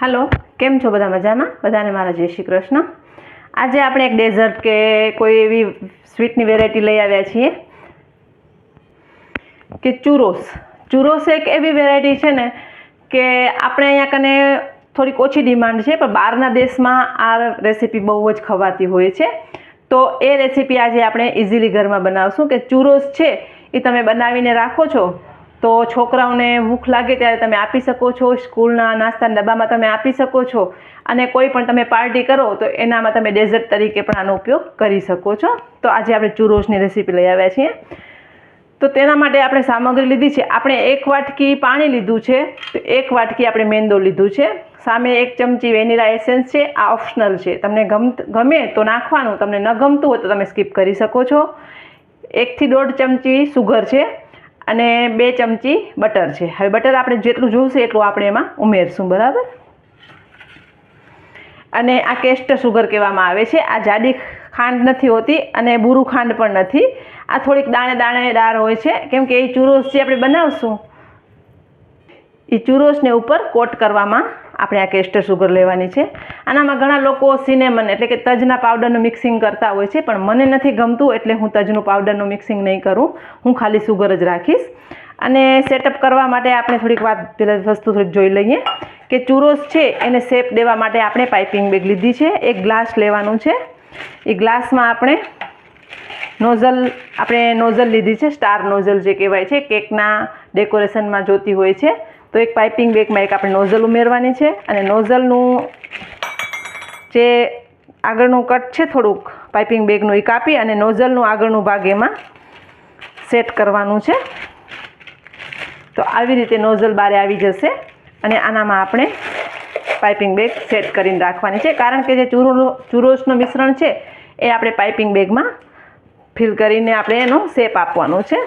હાલો, કેમ છો બધા મજામાં? બધાને મારા જય શ્રી કૃષ્ણ. આજે આપણે એક ડેઝર્ટ કે કોઈ એવી સ્વીટની વેરાયટી લઈ આવ્યા છીએ કે ચુરોસ ચુરોસ એક એવી વેરાયટી છે ને કે આપણે અહીંયા કને થોડીક ઓછી ડિમાન્ડ છે, પણ બહારના દેશમાં આ રેસીપી બહુ જ ખવાતી હોય છે. તો એ રેસીપી આજે આપણે ઇઝીલી ઘરમાં બનાવશું કે ચુરોસ છે, એ તમે બનાવીને રાખો છો. તો છોકરાઓને ભૂખ લાગે ત્યારે તમે આપી શકો છો, સ્કૂલના નાસ્તાના ડબ્બામાં તમે આપી શકો છો અને કોઈ પણ તમે પાર્ટી કરો તો એનામાં તમે ડેઝર્ટ તરીકે પણ આનો ઉપયોગ કરી શકો છો. તો આજે આપણે ચુરોસની રેસીપી લઈ આવ્યા છીએ. તો તેના માટે આપણે સામગ્રી લીધી છે. આપણે એક વાટકી પાણી લીધું છે. તો એક વાટકી આપણે મેંદો લીધું છે. સામે એક ચમચી વેનીલા એસેન્સ છે. આ ઓપ્શનલ છે. તમને ગમ, ગમે તો નાખવાનું, તમને ન ગમતું હોય તો તમે સ્કીપ કરી શકો છો. એકથી દોઢ ચમચી સુગર છે. અને બે ચમચી બટર છે. હવે બટર આપણે જેટલું જોઈશે એટલું આપણે એમાં ઉમેરશું, બરાબર? અને આ કેસ્ટર સુગર કહેવામાં આવે છે. આ જાડી ખાંડ નથી હોતી અને બુરું ખાંડ પણ નથી. આ થોડીક દાણે દાણેદાર હોય છે. કેમ કે એ ચૂરોસ જે આપણે બનાવશું, એ ચૂરોસને ઉપર કોટ કરવામાં આપણે આ કેસ્ટર સુગર લેવાની છે. આનામાં ઘણા લોકો સિનેમન એટલે કે તજના પાવડરનું મિક્સિંગ કરતા હોય છે, પણ મને નથી ગમતું એટલે હું તજનું પાવડરનું મિક્સિંગ નહીં કરું. હું ખાલી સુગર જ રાખીશ. અને સેટઅપ કરવા માટે આપણે થોડીક વાત પહેલાં વસ્તુ થોડીક જોઈ લઈએ કે ચૂરોસ છે એને શેપ દેવા માટે આપણે પાઇપિંગ બેગ લીધી છે. એક ગ્લાસ લેવાનું છે. એ ગ્લાસમાં આપણે નોઝલ આપણે નોઝલ લીધી છે સ્ટાર નોઝલ જે કહેવાય છે, કેકના ડેકોરેશનમાં જોતી હોય છે. તો એક પાઇપિંગ બેગમાં એક આપણે નોઝલ ઉમેરવાની છે અને નોઝલનું જે આગળનું કટ છે થોડુંક, પાઇપિંગ બેગનું એ કાપી અને નોઝલનું આગળનું ભાગ એમાં સેટ કરવાનું છે. તો આવી રીતે નોઝલ બારે આવી જશે અને આનામાં આપણે પાઇપિંગ બેગ સેટ કરીને રાખવાની છે. કારણ કે જે ચૂરો ચૂરોસનું મિશ્રણ છે, એ આપણે પાઇપિંગ બેગમાં ફિલ કરીને આપણે એનો શેપ આપવાનો છે.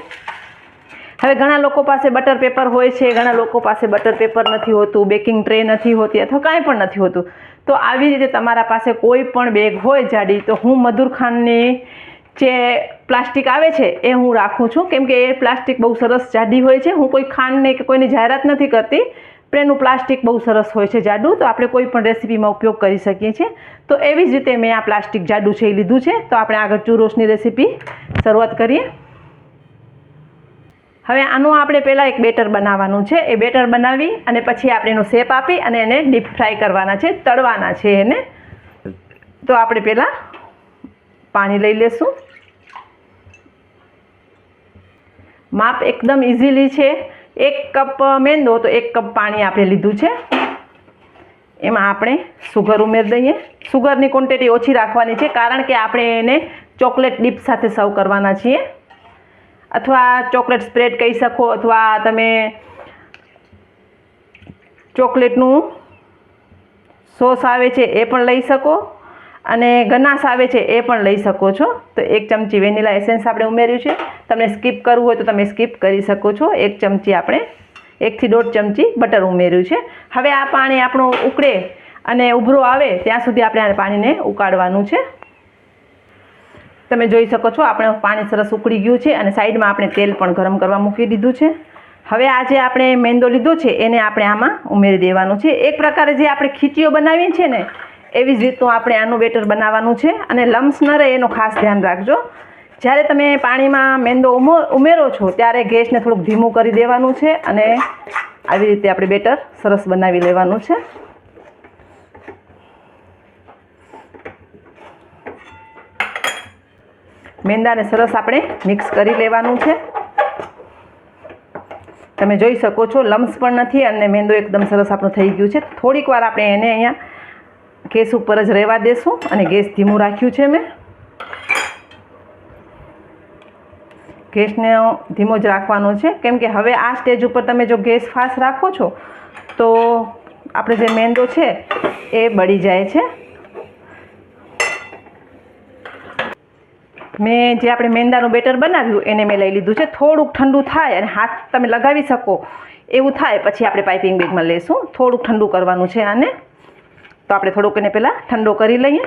હવે ઘણા લોકો પાસે બટર પેપર હોય છે, ઘણા લોકો પાસે બટર પેપર નથી હોતું બેકિંગ ટ્રે નથી હોતી અથવા કાંઈ પણ નથી હોતું. તો આવી રીતે તમારા પાસે કોઈ પણ બેગ હોય જાડી, તો હું મધુર ખાંડની જે પ્લાસ્ટિક આવે છે, એ હું રાખું છું. કેમ કે એ પ્લાસ્ટિક બહુ સરસ જાડી હોય છે. હું કોઈ ખાંડને કે કોઈની જાહેરાત નથી કરતી, પણ એનું પ્લાસ્ટિક બહુ સરસ હોય છે જાડું. તો આપણે કોઈ પણ રેસીપીમાં ઉપયોગ કરી શકીએ છીએ. તો એવી જ રીતે મેં આ પ્લાસ્ટિક જાડું છે એ લીધું છે. તો આપણે આગળ ચૂરોસની રેસીપી શરૂઆત કરીએ. હવે આનું આપણે પહેલાં એક બેટર બનાવવાનું છે. એ બેટર બનાવી અને પછી આપણે એનો શેપ આપી અને એને ડીપ ફ્રાય કરવાના છે. તળવાના છે એને. તો આપણે પહેલાં પાણી લઈ લેશું. માપ એકદમ ઇઝીલી છે. એક કપ મેંદો, તો એક કપ પાણી આપણે લીધું છે. એમાં આપણે સુગર ઉમેરી દઈએ. સુગરની ક્વોન્ટિટી ઓછી રાખવાની છે, કારણ કે આપણે એને ચોકલેટ ડીપ સાથે સર્વ કરવાના છીએ. અથવા ચોકલેટ સ્પ્રેડ કહી શકો અથવા તમે ચોકલેટનું સોસ આવે છે એ પણ લઈ શકો અને ગનાસ આવે છે એ પણ લઈ શકો છો. તો એક ચમચી વેનીલા એસેન્સ આપણે ઉમેર્યું છે. તમને સ્કીપ કરવું હોય તો તમે સ્કીપ કરી શકો છો. એક ચમચી આપણે એકથી દોઢ ચમચી બટર ઉમેર્યું છે. હવે આ પાણી આપણું ઉકળે અને ઉભરો આવે, ત્યાં સુધી આપણે આ પાણીને ઉકાળવાનું છે. તમે જોઈ શકો છો, આપણે પાણી સરસ ઉકળી ગયું છે અને સાઈડમાં આપણે તેલ પણ ગરમ કરવા મૂકી દીધું છે. હવે આ જે આપણે મેંદો લીધો છે, એને આપણે આમાં ઉમેરી દેવાનું છે. એક પ્રકારે જે આપણે ખીચીઓ બનાવીએ છીએ ને, એવી જ રીતનું આપણે આનું બેટર બનાવવાનું છે અને લમ્સ ન રહે એનું ખાસ ધ્યાન રાખજો. જ્યારે તમે પાણીમાં મેંદો ઉમો, ઉમેરો છો, ત્યારે ગેસને થોડુંક ધીમું કરી દેવાનું છે અને આવી રીતે આપણે બેટર સરસ બનાવી લેવાનું છે. મેંદાને સરસ આપણે મિક્સ કરી લેવાનું છે. તમે જોઈ શકો છો, લમ્સ પણ નથી અને મેંદો એકદમ સરસ આપણું થઈ ગયું છે. થોડીક વાર આપણે એને અહીંયા ગેસ ઉપર જ રહેવા દેશું અને ગેસ ધીમું રાખ્યું છે મેં. ગેસને ધીમો જ રાખવાનો છે. કેમ કે હવે આ સ્ટેજ ઉપર તમે જો ગેસ ફાસ્ટ રાખો છો, તો આપણે જે મેંદો છે એ બળી જાય છે. મેં જે આપણે મેંદાનું બેટર બનાવ્યું એને મેં લઈ લીધું છે. થોડુંક ઠંડુ થાય અને હાથ તમે લગાવી શકો એવું થાય પછી આપણે પાઇપિંગ બેગમાં લેશું. થોડુંક ઠંડુ કરવાનું છે આને. તો આપણે થોડુંક એને પહેલાં ઠંડો કરી લઈએ.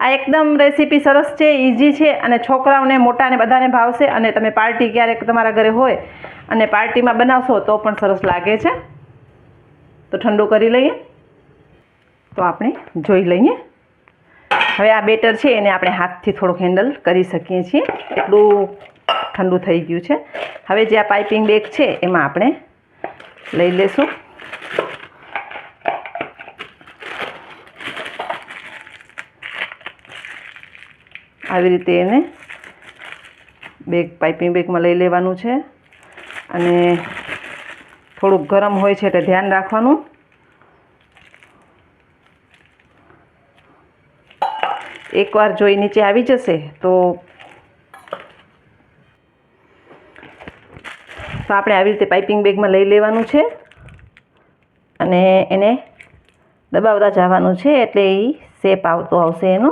આ એકદમ રેસીપી સરસ છે ઇઝી છે અને છોકરાઓને મોટાને બધાને ભાવશે અને તમે પાર્ટી ક્યારેક તમારા ઘરે હોય અને પાર્ટીમાં બનાવશો તો પણ સરસ લાગે છે. તો ઠંડુ કરી લઈએ. તો આપણે જોઈ લઈએ. હવે આ બેટર છે, એને આપણે હાથથી થોડુંક હેન્ડલ કરી શકીએ છીએ. એટલું ઠંડુ થઈ ગયું છે. હવે જે આ પાઇપિંગ બેગ છે, એમાં આપણે લઈ લેશું. આવી રીતે એને બેગ, પાઇપિંગ બેગમાં લઈ લેવાનું છે. અને થોડુંક ગરમ હોય છે એટલે ધ્યાન રાખવાનું. એકવાર જોઈ નીચે આવી જશે તો તો આપણે આવી રીતે પાઇપિંગ બેગમાં લઈ લેવાનું છે અને એને દબાવતા જવાનું છે એટલે એ શેપ આવતો આવશે એનો.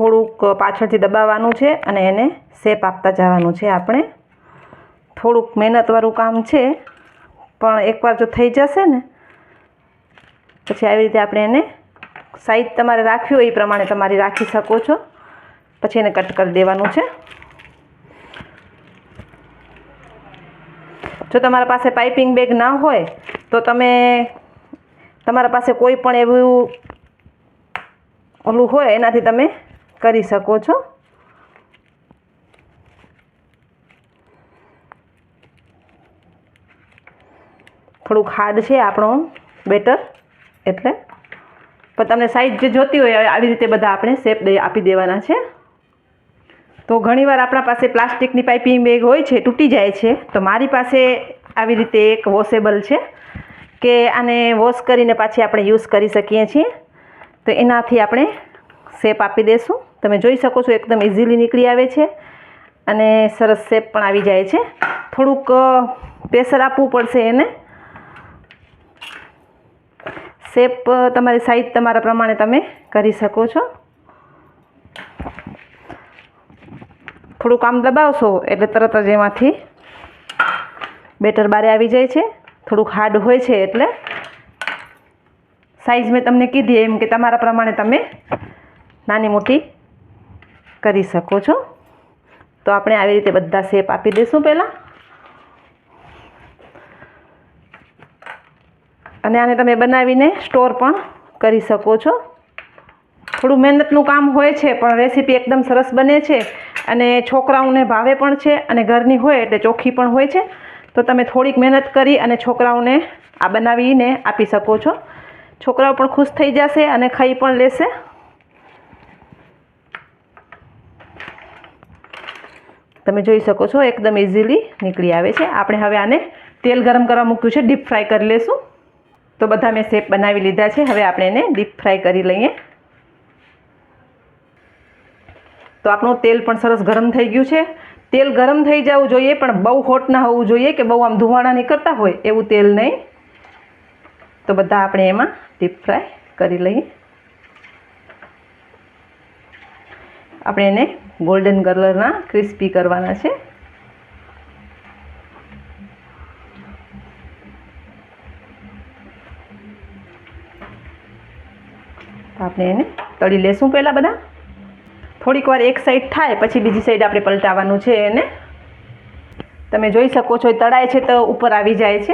થોડુંક પાછળથી દબાવવાનું છે અને એને શેપ આપતા જવાનું છે. આપણે થોડુંક મહેનતવાળું કામ છે, પણ એકવાર જો થઈ જશે ને, પછી આવી રીતે આપણે એને સાઈઝ તમારે રાખવી હોય એ પ્રમાણે તમારી રાખી શકો છો. પછી એને કટ કરી દેવાનું છે. જો તમારા પાસે પાઇપિંગ બેગ ના હોય, તો તમે તમારા પાસે કોઈ પણ એવું ઓલું હોય, એનાથી તમે કરી શકો છો. થોડુંક હાર્ડ છે આપણો બેટર, એટલે. પણ તમને સાઈઝ જે જોતી હોય આવી રીતે બધા આપણે શેપ દે, આપી દેવાના છે. તો ઘણીવાર આપણા પાસે પ્લાસ્ટિકની પાઇપિંગ બેગ હોય છે, તૂટી જાય છે. તો મારી પાસે આવી રીતે એક વોશેબલ છે, કે આને વોશ કરીને પાછી આપણે યુઝ કરી શકીએ છીએ. તો એનાથી આપણે શેપ આપી દઈશું તમે જોઈ શકો છો એકદમ ઇઝીલી નીકળી આવે છે અને સરસ શેપ પણ આવી જાય છે. થોડુંક પ્રેશર આપવું પડશે એને. શેપ તમારી સાઈઝ તમારા પ્રમાણે તમે કરી શકો છો. થોડુંક આમ દબાવશો એટલે તરત જ એમાંથી બેટર બારે આવી જાય છે. થોડુંક હાર્ડ હોય છે એટલે. સાઈઝ મેં તમને કીધી એમ કે તમારા પ્રમાણે તમે નાની મોટી કરી શકો છો. તો આપણે આવી રીતે બધા શેપ આપી દઈશું પહેલાં. અને આને તમે બનાવીને સ્ટોર પણ કરી શકો છો. થોડું મહેનતનું કામ હોય છે, પણ રેસીપી એકદમ સરસ બને છે અને છોકરાઓને ભાવે પણ છે અને ઘરની હોય એટલે ચોખ્ખી પણ હોય છે. તો તમે થોડીક મહેનત કરી અને છોકરાઓને આ બનાવીને આપી શકો છો. છોકરાઓ પણ ખુશ થઈ જશે અને ખાઈ પણ લેશે. તમે જોઈ શકો છો, એકદમ ઇઝીલી નીકળી આવે છે. આપણે હવે આને તેલ ગરમ કરવા મૂક્યું છે ડીપ ફ્રાય કરી લેશું. તો બધા મેં શેપ બનાવી લીધા છે, હવે આપણે એને ડીપ ફ્રાય કરી લઈએ. તો આપણું તેલ પણ સરસ ગરમ થઈ ગયું છે. તેલ ગરમ થઈ જવું જોઈએ, પણ બહુ હોટ ના હોવું જોઈએ કે બહુ આમ ધુવાણા નીકળતા હોય એવું તેલ નહીં. તો બધા આપણે એમાં ડીપ ફ્રાય કરી લઈએ. આપણે એને ગોલ્ડન કલરના ક્રિસ્પી કરવાના છે. આપણે એને તળી લેશું પહેલાં બધા. થોડીક વાર એક સાઈડ થાય, પછી બીજી સાઈડ આપણે પલટાવવાનું છે એને. તમે જોઈ શકો છો, એ તળાય છે તો ઉપર આવી જાય છે.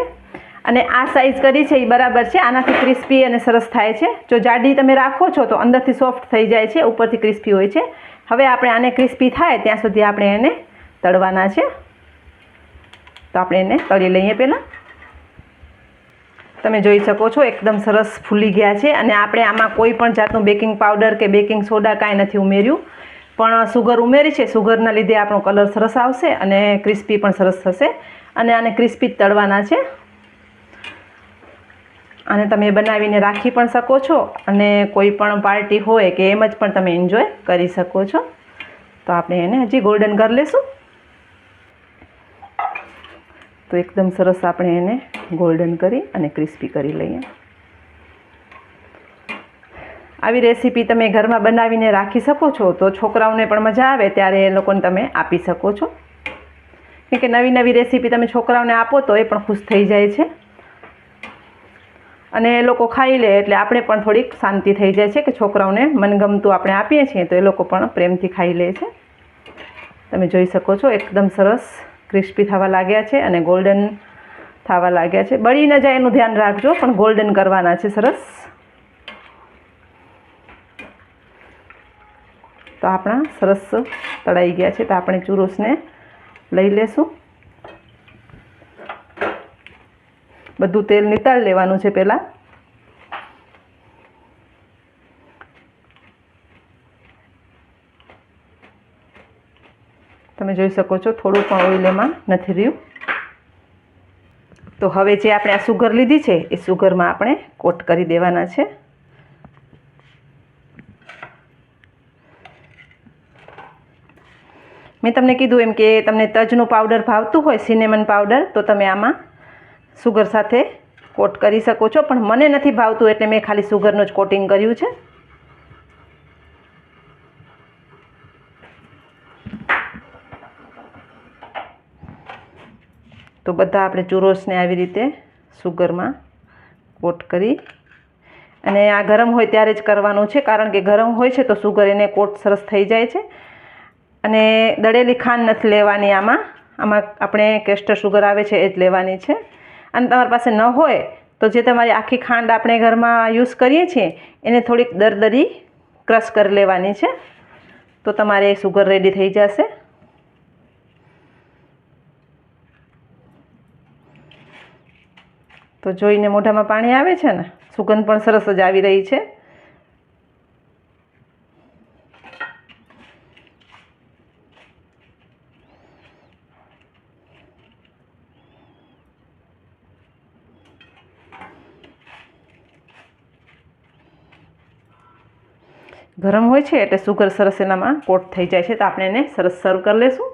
અને આ સાઈઝ કરી છે, એ બરાબર છે. આનાથી ક્રિસ્પી અને સરસ થાય છે. જો જાડી તમે રાખો છો તો અંદરથી સોફ્ટ થઈ જાય છે, ઉપરથી ક્રિસ્પી હોય છે. હવે આપણે આને ક્રિસ્પી થાય ત્યાં સુધી આપણે એને તળવાના છે. તો આપણે એને તળી લઈએ પહેલાં. તમે જોઈ શકો છો એકદમ સરસ ફૂલી ગયા છે અને આપણે આમાં કોઈ પણ જાતનું બેકિંગ પાવડર કે બેકિંગ સોડા કાંઈ નથી ઉમેર્યું. પણ સુગર ઉમેરી છે, સુગરના લીધે આપણો કલર સરસ આવશે અને ક્રિસ્પી પણ સરસ થશે. અને આને ક્રિસ્પી તળવાના છે. અને તમે બનાવીને રાખી પણ શકો છો અને કોઈ પણ પાર્ટી હોય કે એમ જ પણ તમે એન્જોય કરી શકો છો. તો આપણે એને હજી ગોલ્ડન કરી લેશું. તો એકદમ સરસ આપણે એને ગોલ્ડન કરી અને ક્રિસ્પી કરી લઈએ. આવી રેસીપી તમે ઘરમાં બનાવીને રાખી શકો છો તો છોકરાઓને પણ મજા આવે ત્યારે એ લોકોને તમે આપી શકો છો. કેમ કે નવી નવી રેસીપી તમે છોકરાઓને આપો તો એ પણ ખુશ થઈ જાય છે. અને એ લોકો ખાઈ લે એટલે આપણે પણ થોડીક શાંતિ થઈ જાય છે કે છોકરાઓને મનગમતું આપણે આપીએ છીએ તો એ લોકો પણ પ્રેમથી ખાઈ લે છે. તમે જોઈ શકો છો, એકદમ સરસ ક્રિસ્પી થવા લાગ્યા છે અને ગોલ્ડન થવા લાગ્યા છે. બળી ન જાય એનું ધ્યાન રાખજો, પણ ગોલ્ડન કરવાના છે સરસ. તો આપણા સરસ તળાઈ ગયા છે, તો આપણે ચુરુસને લઈ લેશું. બધું તેલ નિતાળ લેવાનું છે પહેલાં. તમે જોઈ શકો છો, થોડું પણ ઓઇલ એમાં નથી રહ્યું. તો હવે જે આપણે આ સુગર લીધી છે, એ સુગરમાં આપણે કોટ કરી દેવાના છે. મેં તમને કીધું એમ કે તમને તજનું પાવડર ભાવતું હોય સિનેમન પાવડર, તો તમે આમાં સુગર સાથે કોટ કરી શકો છો. પણ મને નથી ભાવતું એટલે મેં ખાલી સુગરનું જ કોટિંગ કર્યું છે. તો બધા આપણે ચુરોસને આવી રીતે સુગરમાં કોટ કરી અને આ ગરમ હોય ત્યારે જ કરવાનું છે. કારણ કે ગરમ હોય છે તો સુગર એને કોટ સરસ થઈ જાય છે. અને દળેલી ખાંડ નથી લેવાની આમાં. આમાં આપણે કેસ્ટર સુગર આવે છે એ જ લેવાની છે. અને તમારી પાસે ન હોય તો જે તમારી આખી ખાંડ આપણે ઘરમાં યુઝ કરીએ છીએ, એને થોડીક દરદરી ક્રશ કરી લેવાની છે. તો તમારે સુગર રેડી થઈ જશે. તો જોઈને મોઢામાં પાણી આવે છે ને, સુગંધ પણ સરસ જ આવી રહી છે. ગરમ હોય છે એટલે સુગર સરસ એનામાં કોટ થઈ જાય છે. તો આપણે એને સરસ સર્વ કરી લેશું.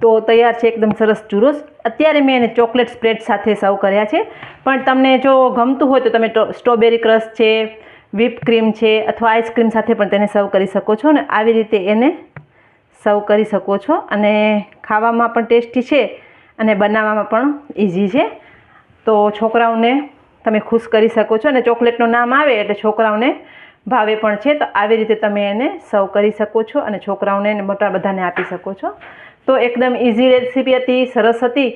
તો તૈયાર છે એકદમ સરસ ચૂરોસ. અત્યારે મેં એને ચોકલેટ સ્પ્રેડ સાથે સર્વ કર્યા છે. પણ તમને જો ગમતું હોય તો તમે સ્ટ્રોબેરી ક્રશ છે વ્હીપ ક્રીમ છે અથવા આઈસ્ક્રીમ સાથે પણ તેને સર્વ કરી શકો છો ને આવી રીતે એને સર્વ કરી શકો છો. અને ખાવામાં પણ ટેસ્ટી છે અને બનાવવામાં પણ ઇઝી છે. તો છોકરાઓને તમે ખુશ કરી શકો છો અને ચોકલેટનું નામ આવે એટલે છોકરાઓને ભાવે પણ છે, તો આવી રીતે તમે એને સર્વ કરી શકો છો અને છોકરાઓને અને મોટા બધાને આપી શકો છો. તો એકદમ ઇઝી રેસીપી હતી, સરસ હતી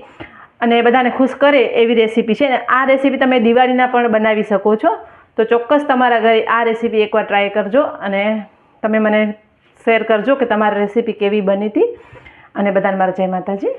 અને બધાને ખુશ કરે એવી રેસીપી છે ને આ રેસીપી તમે દિવાળીના પણ બનાવી શકો છો. તો ચોક્કસ તમારા ઘરે આ રેસીપી એકવાર ટ્રાય કરજો અને તમે મને શેર કરજો કે તમારી રેસીપી કેવી બની હતી. અને બધાને મારા જય માતાજી.